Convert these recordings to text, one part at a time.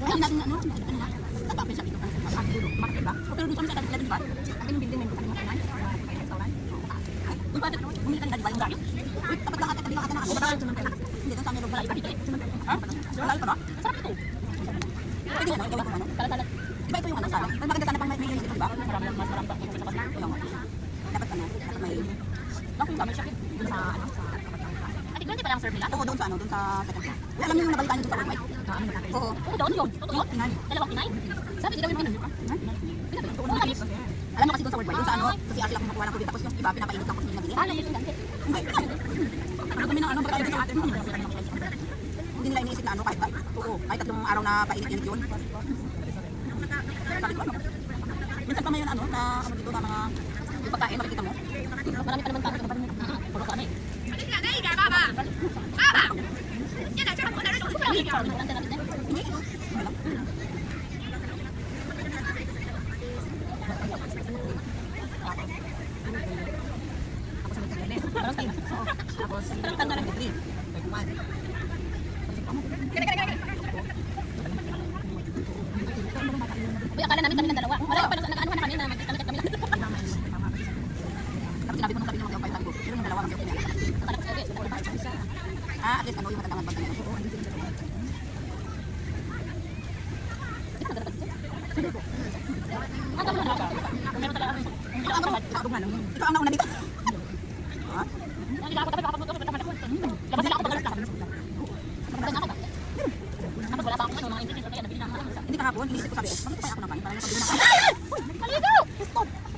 Ay, natin na, ano? Ano na? Tapos siya dito sa dulo. Market ba? Dito kami sa tabi ba? Ang yung building na yung sa restaurant. Uy, bakit? Bumili ka na ba yung gabi? Uy, tapat lang ata, tabi lang ata na ako. Hindi, doon sa amin, wala iba dito eh. Ha? Wala iba ano, gawa ko ano? Yung ano, sana? Mas maganda sana pang may may ito, diba? Marami lang, mas marami pa. Nga. Dapat ano, may... Ako yung gamit siya, sa ano, sa... Ate, di ba lang serve nila? Oo, doon sa ano, doon sa second floor. Alam niyo yung nabalitaan niyo sa worldwide? Oo. Oo, doon yun. Totoo? Tingnan. Dalawang kinay? Sabi, di daw yung pinag Alam mo kasi doon sa worldwide, doon sa ano, sa CR sila kumukuha ng tubig, tapos yung iba pinapainit lang kung hindi nabili. Ah, yung gigante. Hindi. Ano kami ng ano, baka sa atin. Hindi nila iniisip na ano, kahit oo, kahit tatlong araw na painit-init yun. Bakit ba? Minsan pa ngayon ano, na ano dito na mga yung pagkain, makikita mo. Marami pa naman kami. Puro kami. Tapos, tanda ng 3. Like 1. Uy, akala namin kami ng dalawa. Wala pa, nag-ano na kami na magkikita kami lang. Tapos sinabi ko nung sabi nung mag-apply tayo, pero yung dalawa mag-apply na. Akala ko sabi, dalawa pa. Ah, at least ano yung matandang na. Kami. Ikaw ang ang ang nauna dito. Ha? Hindi ako tapos kapag tapos tapos Labas sila ako pag alas ako ako na ako. Hindi kahapon, inisip ko sabi, bakit kaya ako naman? Parang napabili na ako. Maligo!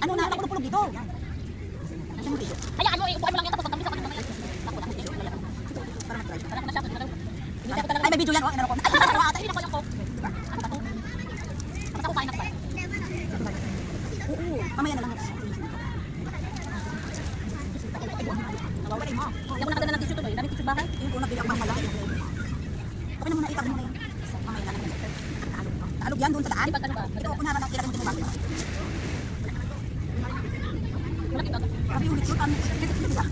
Ano na, nakulog-kulog dito. Nandiyan mo dito. Kaya ano, eh, upuan mo lang yan tapos pagkabis ako ng mga Ako na, hindi. Para mag-try. Wala ko na siya. Hindi video yan, oh. Inano ko. Ay, nakawa ata. Ay, ako yung coke. Ano ba to? Tapos ako kain na pa. Oo, mamaya na lang. Nawawalay mo. Hindi ako nakadala ng tissue to, eh. Dami tissue bahay. Yung unang bilang mahal. Okay na muna, itabi mo na yan. Mamaya na lang. Taalog yan doon sa daan. Ano? Ito, kunahan na, ilagay mo din yung bakit. Malaki ba? Grabe yung litsyo, kami. Diba?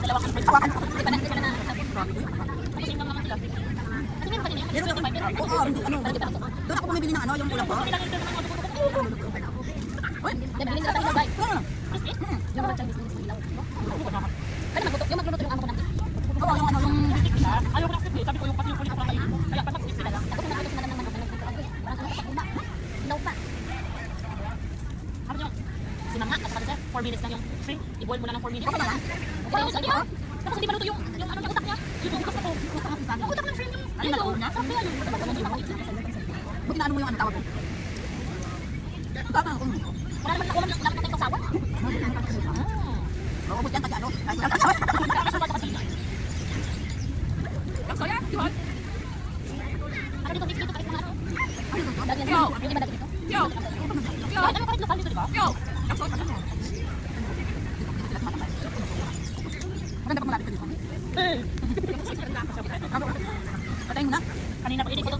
Dalawa kang Hawakan ko. Di ba na, di ba na, tapos meron ako. Oo, hindi, ano. Doon ako bumibili ng ano, yung ulam ko. Uy, bilhin nila tayo ng bike. Yung mga Chinese noodles ilaw. Kaya magluto, yung magluto yung amo ko ng Oo, yung ano, yung Ayaw ko crispy. Sabi ko yung pati yung kulit ko kakainin. Kaya pa crispy na lang. Ako pumakulit na lang ng manok. Parang pa pagkuma. Ilaw pa. Sabi niyo, sinanga at saka sir, 4 minutes lang yung shrimp. I-boil mo na ng 4 minutes. Okay na lang. Okay na lang. Tapos hindi pa luto yung yung ano yung utak niya. Yung utak na to. Yung utak ng shrimp yung Ayun, ayun. naloob na? Sabi ayun. Buti na ano mo yung ano. Tama ako. Wala naman wala naman natin kasawa. Oo, buti yan kasi ano. Ay, Soya, yun. Ano dito, dito, dito, mga ano. Dati yan, hindi ba dati dito? Yo! Kahit ano, kahit lokal dito, di ba? Yo! Maganda pa malapit ka dito. Mo na. Kanina pa, ini, putol-putol mo lang